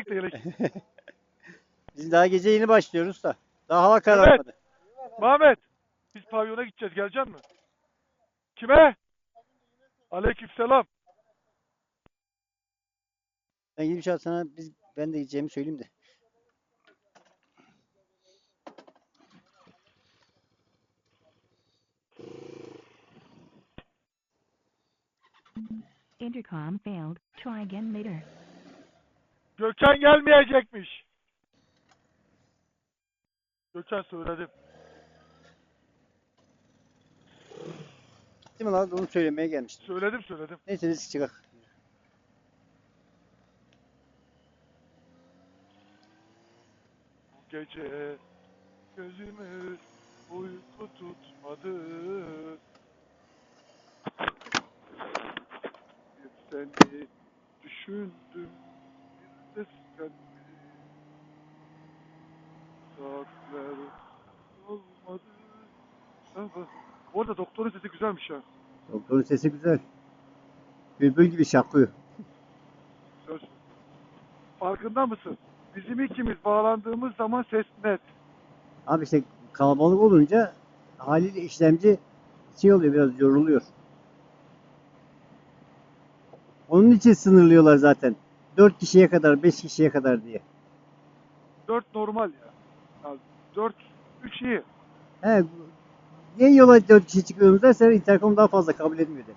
gidelim de gelek. Biz daha gece yeni başlıyoruz da. Daha hava kararmadı. Mehmet. Biz pavyona gideceğiz. Gelecek mi? Kime? Aleykümselam. Ben gidip an sana biz ben de gideceğimi söyleyeyim de. Intercom failed. Try again later. Gökhan gelmeyecekmiş. Gökhan söyledim. Değil mi lan? Onu söylemeye gelmiştim. Söyledim söyledim. Neyse biz çıkalım. Bu gece gözümü uyku tutmadı. Bir seni düşündüm, bir de seni. Saatler olmadı. Sabah. Bu arada doktorun sesi güzelmiş ha. Doktorun sesi güzel. Bülbül gibi şakıyor. Söz. Farkında mısın? Bizim ikimiz bağlandığımız zaman ses net. Abi işte kalabalık olunca haliyle işlemci şey oluyor biraz yoruluyor. Onun için sınırlıyorlar zaten. 4 kişiye kadar, 5 kişiye kadar diye. 4 normal ya. Yani 4 3 iyi. He, niye yola 4 kişi çıkıyorsunuz dersen interkom daha fazla kabul etmiyor dedik.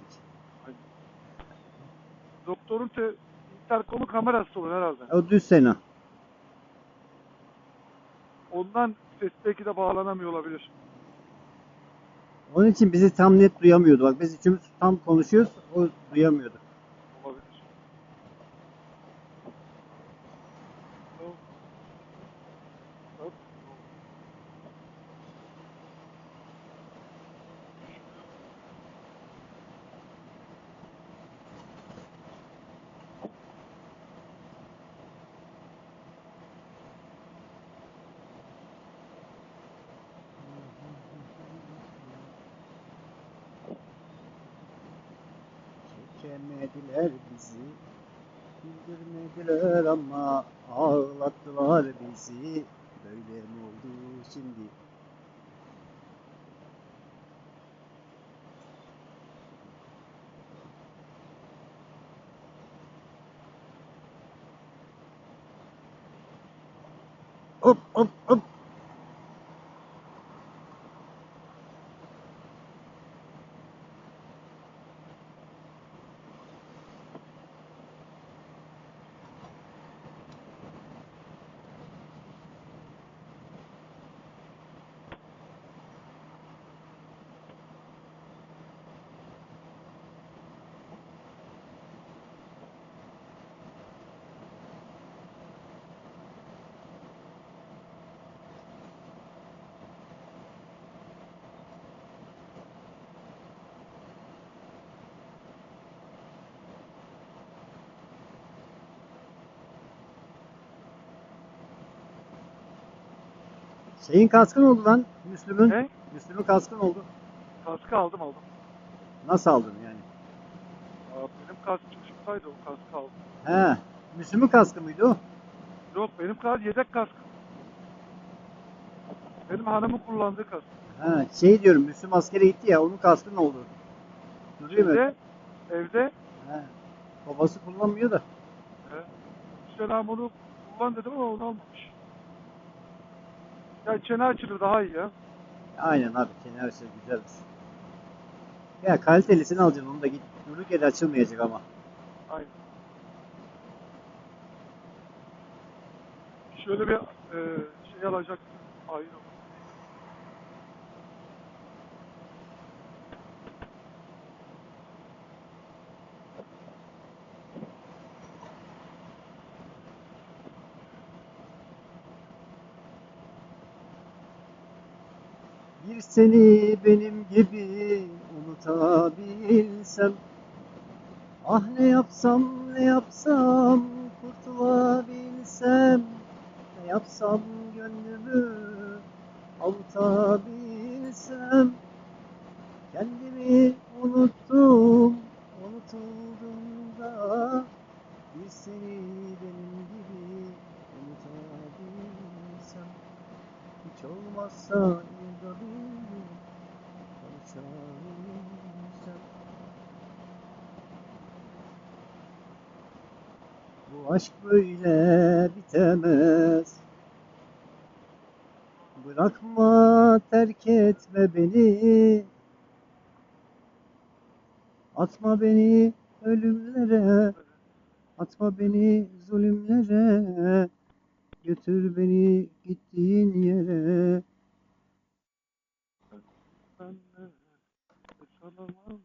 Doktorun te, interkomu kamerası olur herhalde. O düz sena. Ondan ses belki de bağlanamıyor olabilir. Onun için bizi tam net duyamıyordu. Bak biz üçümüz tam konuşuyoruz, o duyamıyordu. Çekemediler bizi, güldürmediler ama ağlattılar bizi. Böyle mi oldu şimdi? Hop hop hop. Şeyin kaskın oldu lan. Müslüm'ün. Ne? Müslüm'ün kaskın oldu. Kaskı aldım aldım. Nasıl aldın yani? Aa, benim kask çocuklaydı o kaskı aldım. He. Müslüm'ün kaskı mıydı o? Yok benim kask yedek kask. Benim hanımın kullandığı kask. Ha, şey diyorum Müslüm askere gitti ya onun kaskı ne oldu? Duruyor? Evde, evde He. Babası kullanmıyor da. He. Selam onu kullan dedim ama onu almamış. Ya çene açılır daha iyi ya. Aynen abi enerjisi güzeldir. Ya kalitelisini alacaksın onu da git. Yere açılmayacak ama. Aynen. Şöyle bir e, şey alacaksın. Ayrı. Bir seni benim gibi unutabilsem Ah ne yapsam ne yapsam kurtulabilsem Ne yapsam gönlümü avutabilsem. Kendimi unuttum unutuldum Bir seni benim gibi unutabilsem. Hiç olmazsa bir kavuşamayacağım. Bu aşk böyle bitemez. Bırakma, terk etme beni. Atma beni ölümlere. Atma beni zulümlere. Götür beni gittiğin yere. Ben de salamam.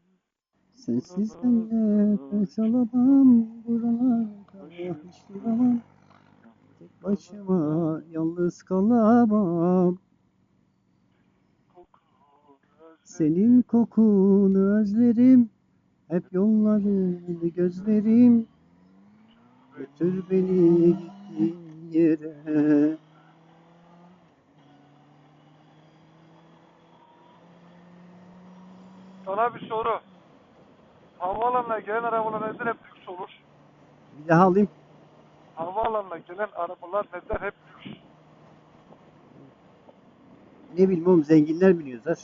Sensiz nefes alamam. Buralarda hiç duramam. Tek başıma yalnız kalamam. Senin kokunu özlerim. Hep yollarını gözlerim. Götür beni gittiğin yere. Sana bir soru. Havaalanına gelen arabalar neden hep lüks olur? Bir daha alayım. Havaalanına gelen arabalar neden hep lüks? Ne bileyim oğlum zenginler biniyorlar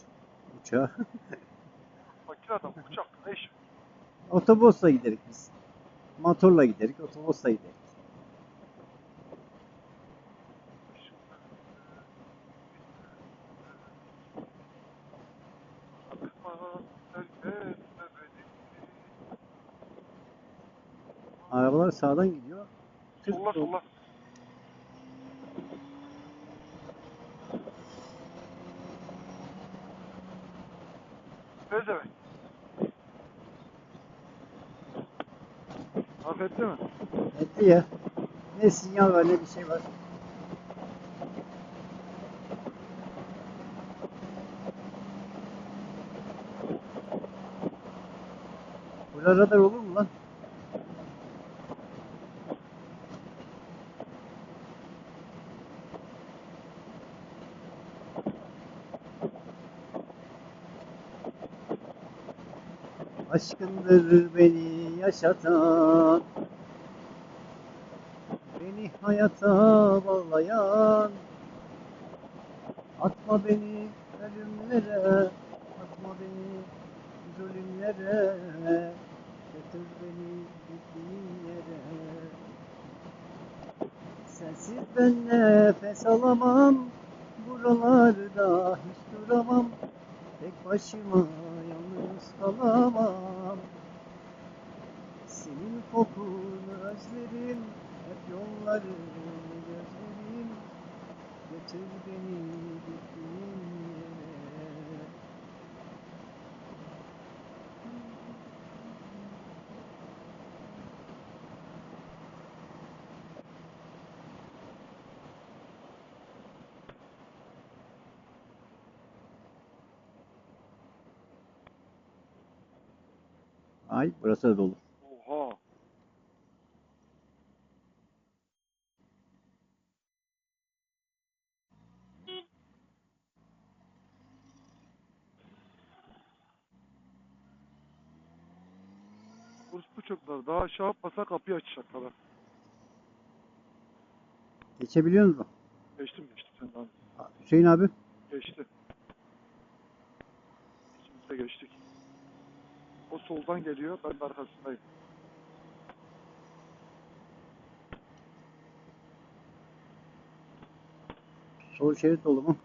uçağa. Makine adam uçak ne iş? Otobüsle giderik biz. Motorla giderik, otobüsle giderik. Akma, terk etme beni. Arabalar sağdan gidiyor. Tık Solla sol- solla. Pezevenk. Affetti mi? Etti ya. Ne sinyal var ne bir şey var. Burada radar olur mu lan? Aşkındır beni yaşatan Beni hayata bağlayan. Atma beni ölümlere Atma beni zulümlere Götür beni gittiğin yere. Sensiz ben nefes alamam Buralarda hiç duramam. Tek başıma kalamam. Senin kokunu özlerim Hep yollarını gözlerim. Götür beni gittiğin Ay burası da dolu. Oha. Bu çocuklar daha aşağı atmasa kapıyı açacaklar. ha. Geçebiliyor musun? Geçtim geçtim sen daha. Hüseyin abi. Geçti. İkimiz de geçtik. O soldan geliyor ben de arkasındayım. Sol şerit dolu mu?